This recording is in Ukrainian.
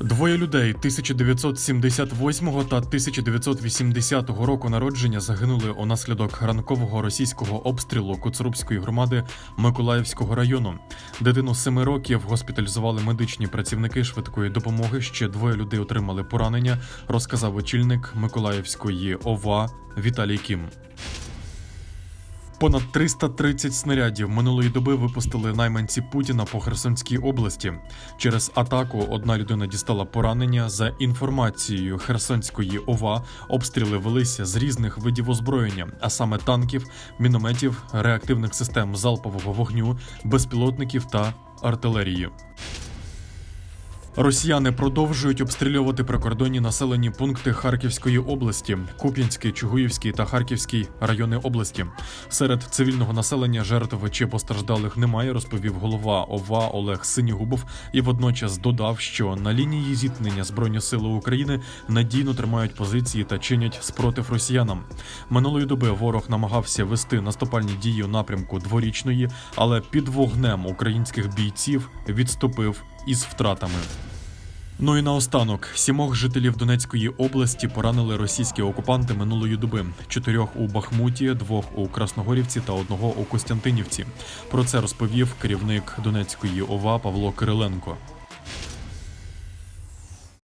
Двоє людей 1978 та 1980 року народження загинули унаслідок ранкового російського обстрілу Коцрубської громади Миколаївського району. Дитину семи років госпіталізували медичні працівники швидкої допомоги. Ще двоє людей отримали поранення, розказав очільник Миколаївської ОВА Віталій Кім. Понад 330 снарядів минулої доби випустили найманці Путіна по Херсонській області. Через атаку одна людина дістала поранення. За інформацією Херсонської ОВА, обстріли велися з різних видів озброєння, а саме танків, мінометів, реактивних систем залпового вогню, безпілотників та артилерії. Росіяни продовжують обстрілювати прикордонні населені пункти Харківської області, Куп'янський, Чугуївський та Харківський райони області. Серед цивільного населення жертв чи постраждалих немає, розповів голова ОВА Олег Синігубов і водночас додав, що на лінії зіткнення Збройні сили України надійно тримають позиції та чинять спротив росіянам. Минулої доби ворог намагався вести наступальні дії у напрямку дворічної, але під вогнем українських бійців відступив із втратами. Ну і наостанок сімох жителів Донецької області поранили російські окупанти минулої доби: чотирьох у Бахмуті, двох у Красногорівці та одного у Костянтинівці. Про це розповів керівник Донецької ОВА Павло Кириленко.